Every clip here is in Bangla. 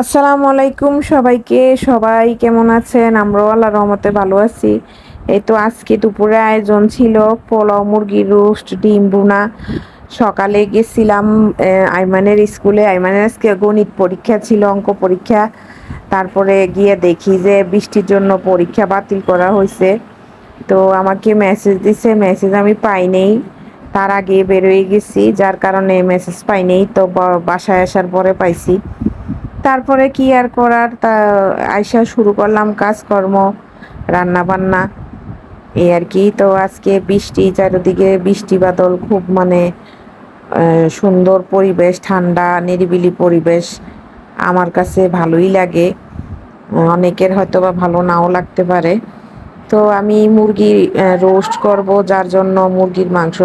আসসালামু আলাইকুম সবাইকে। সবাই কেমন আছেন? আমরাও আল্লাহ রহমতে ভালো আছি। এই তো আজকে দুপুরে আয়োজন ছিল পোলাও মুরগির রোস্ট, ডিম বুনা সকালে গেছিলাম আইমানের স্কুলে। আইমানের আজকে গণিত পরীক্ষা ছিল, অঙ্ক পরীক্ষা। তারপরে গিয়ে দেখি যে বৃষ্টির জন্য পরীক্ষা বাতিল করা হয়েছে তো আমাকে মেসেজ দিছে মেসেজ আমি পাইনি তার আগে বেরোয় গেছি, যার কারণে মেসেজ পাইনি তো বাসায় আসার পরে পাইছি। তারপরে কি আর করার? তা আইসা শুরু করলাম কাজকর্ম রান্না বান্না এই আর কি। তো আজকে বৃষ্টি, চারিদিকে বৃষ্টি বাদল, খুব মানে সুন্দর পরিবেশ, ঠান্ডা, নিরিবিলি পরিবেশ। আমার কাছে ভালোই লাগে। অনেকের হয়তো বা ভালো নাও লাগতে পারে। তো আমি মুরগি রোস্ট করব, যার জন্য মুরগির মাংস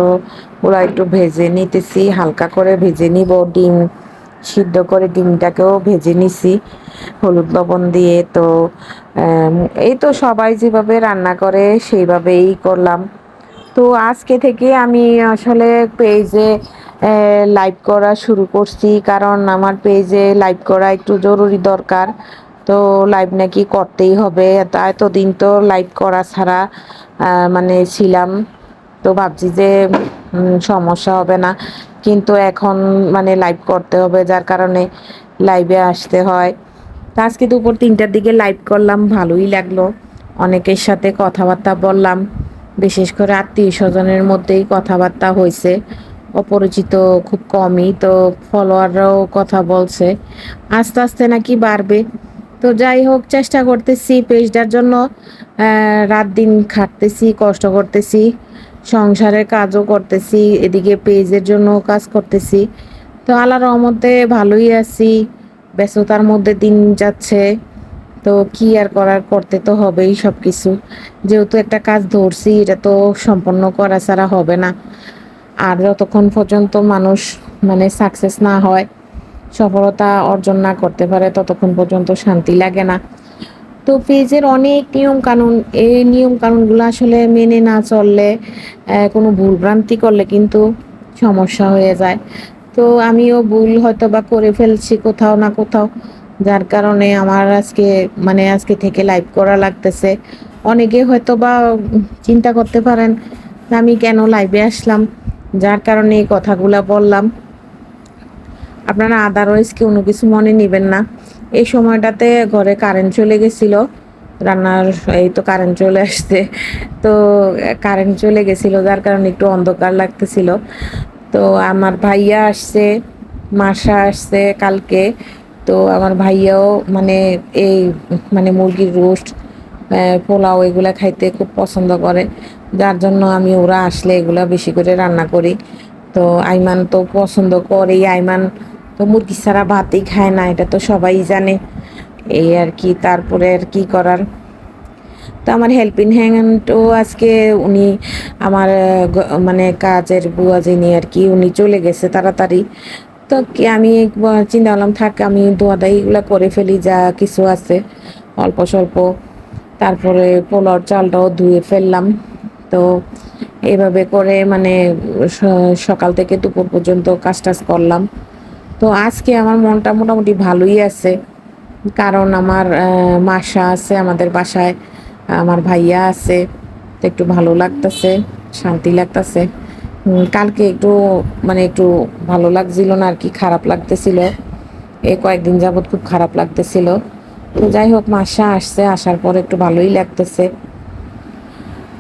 ওরা একটু ভেজে নিতেছি, হালকা করে ভেজে নিব, ডিম সিদ্ধ করে ডিমটাকেও ভেজে নিছি, হলুদ লবণ দিয়ে। তো এই তো সবাই যেভাবে রান্না করে সেইভাবেই করলাম। তো আজকে থেকে আমি আসলে পেজে লাইভ করা শুরু করছি, কারণ আমার পেজে লাইভ করা একটু জরুরি দরকার। তো লাইভ নাকি করতেই হবে এতদিন তো লাইভ করা ছাড়া মানে ছিলাম। তো ভাবছি যে সমস্যা হবে না। কিন্তু এখন মানে লাইভ করতে হবে, যার কারণে লাইভে আসতে হয়। তা আজকে দুপুর তিনটার দিকে লাইভ করলাম, ভালোই লাগল। অনেকের সাথে কথাবার্তা বললাম, বিশেষ করে আত্মীয় স্বজনের মধ্যেই কথাবার্তা হয়েছে। অপরিচিত খুব কমই, তো ফলোয়াররাও কথা বলছে। আস্তে আস্তে নাকি বাড়বে। তো যাই হোক, চেষ্টা করতেছি, পেজটার জন্য রাত দিন খাটতেছি, কষ্ট করতেছি। সংসারের কাজও করতেছি, এদিকে পেজের জন্য কাজ করতেছি। তো আল্লাহ রহমতে ভালোই আছি, ব্যস্ততার মধ্যে দিন যাচ্ছে। তো কি আর করার, করতে তো হবেই সব কিছু যেহেতু একটা কাজ ধরছি, এটা তো সম্পন্ন করা ছাড়া হবে না। আর যতক্ষণ পর্যন্ত মানুষ মানে সাকসেস না হয়, সফলতা অর্জন না করতে পারে, ততক্ষণ পর্যন্ত শান্তি লাগে না। তো পেজের অনেক নিয়ম কানুন এই নিয়ম কানুনগুলো আসলে মেনে না চললে কোনো ভুলভ্রান্তি করলে কিন্তু সমস্যা হয়ে যায়। তো আমিও ভুল হয়তো বা করে ফেলছি কোথাও না কোথাও, যার কারণে আমার আজকে মানে আজকে থেকে লাইভ করা লাগতেছে। অনেকে হয়তো বা চিন্তা করতে পারেন, আমি কেন লাইভে আসলাম? যার কারণে এই কথাগুলা বললাম। আপনারা আদারওয়াইজ কোনো কিছু মনে নেবেন না। এই সময়টাতে ঘরে কারেন্ট চলে গেছিল। রান্নার এই তো কারেন্ট চলে আসছে। তো কারেন্ট চলে গেছিল, যার কারণে একটু অন্ধকার লাগতেছিল। তো আমার ভাইয়া আসছে, মাসা আসছে কালকে। তো আমার ভাইয়াও মানে এই মানে মুরগির রোস্ট পোলাও এগুলা খাইতে খুব পছন্দ করে। যার জন্য আমি ওরা আসলে এগুলা বেশি করে রান্না করি। তো আইমান তো পছন্দ করেই। আইমান মুরগি ছাড়া ভাতই খায় না, এটা তো সবাই জানে। এই আর কি, তারপরে আর কি করার? তো আমার হেল্পিং হ্যান্ডও আজকে উনি আমার মানে কাজের বুয়া যিনি আর কি, উনি চলে গেছে তাড়াতাড়ি। তো কি আমি চিন্তা করলাম, থাক আমি দোয়াদাইগুলো করে ফেলি, যা কিছু আছে, অল্প স্বল্প। তারপরে পোলার চালটাও ধুয়ে ফেললাম। তো এভাবে করে মানে সকাল থেকে দুপুর পর্যন্ত কাজ টাজ করলাম। তো আজকে আমার মনটা মোটামুটি ভালোই আছে। কারণ আমার মাসা আছে আমাদের বাসায়, আমার ভাইয়া আছে, তো একটু ভালো লাগতেছে, শান্তি লাগতেছে। কালকে একটু মানে একটু ভালো লাগছিল না আর কি খারাপ লাগতেছিল। এই কয়েকদিন যাবৎ খুব খারাপ লাগতেছিল। তো যাই হোক, মাসা আসছে, আসার পর একটু ভালোই লাগতেছে।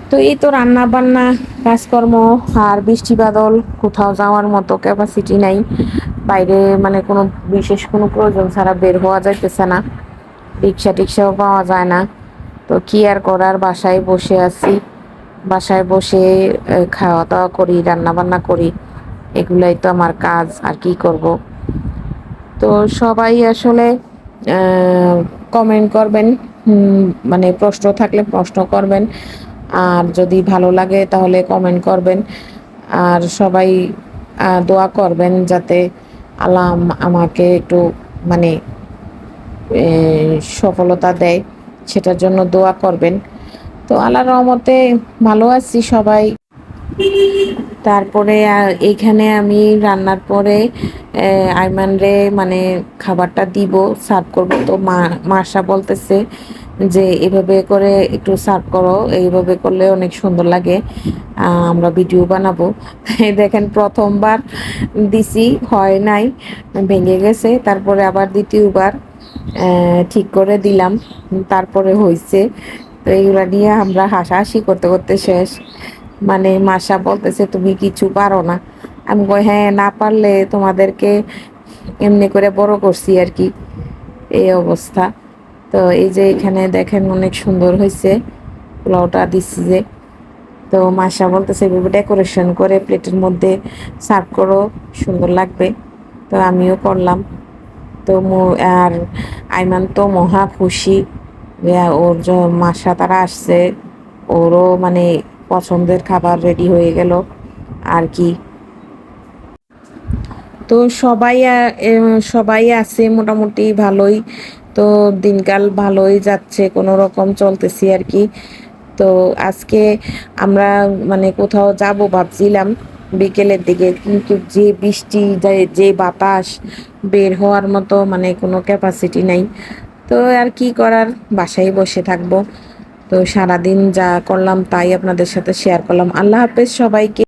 তো এই তো রান্না বান্না কাজকর্ম, আর বৃষ্টি বাদল, কোথাও যাওয়ার মতো ক্যাপাসিটি নাই। বাইরে মানে কোনো বিশেষ কোনো প্রয়োজন ছাড়া বের হওয়া যাইতেছে না। রিক্সা টিক্সাও পাওয়া যায় না। তো কি আর করার? বাসায় বসে আছি। বাসায় বসে খাওয়া দাওয়া করি রান্না বান্না করি। এগুলাই তো আমার কাজ, আর কি করব? তো সবাই আসলে কমেন্ট করবেন। মানে প্রশ্ন থাকলে প্রশ্ন করবেন। আর যদি ভালো লাগে তাহলে কমেন্ট করবেন। আর সবাই দোয়া করবেন যাতে আল্লাহ আমাকে একটু মানে সফলতা দেয়, সেটার জন্য দোয়া করবেন। তো আল্লাহ রহমতে ভালো আছি সবাই। তারপরে এইখানে আমি রান্নার পরে আইমান রে মানে খাবারটা দিব, সার্ভ করব। তো মা মাসা বলতেছে যে এভাবে করে একটু সার্ভ করো, এইভাবে করলে অনেক সুন্দর লাগে। আমরা ভিডিও বানাবো। দেখেন প্রথমবার দিছি, হয় নাই, ভেঙে গেছে। তারপরে আবার দ্বিতীয়বার ঠিক করে দিলাম। তারপরে হয়েছে তো এইগুলা নিয়ে আমরা হাসাহাসি করতে করতে শেষ। মানে মাসা বলতেছে, তুমি কিছু পারো না। আমি কই হ্যাঁ না পারলে তোমাদেরকে এমনি করে বড় করছি আর কি। এই অবস্থা। তো এই যে এখানে দেখেন অনেক সুন্দর হয়েছে। পোলাওটা দিচ্ছি যে। তো মাসা বলতেছে, এভাবে ডেকোরেশন করে প্লেটের মধ্যে সার্ভ করো, সুন্দর লাগবে। তো আমিও করলাম। তো আর আইমান তো মহা খুশি ওর মাসা তারা আসছে। ওরও মানে পছন্দের খাবার রেডি হয়ে গেল। আর কি। তো সবাই সবাই আছে মোটামুটি ভালোই। তো দিনকাল ভালোই যাচ্ছে, কোনো রকম চলতেছি আর কি। তো আজকে আমরা মানে কোথাও যাব ভাবছিলাম বিকেলের দিকে, কিন্তু যে বৃষ্টি, যে- বাতাস বের হওয়ার মতো মানে কোনো ক্যাপাসিটি নাই। তো আর কি করার, বাসায় বসে থাকব। তো সারাদিন যা করলাম তাই আপনাদের সাথে শেয়ার করলাম। আল্লাহ হাফেজ সবাইকে।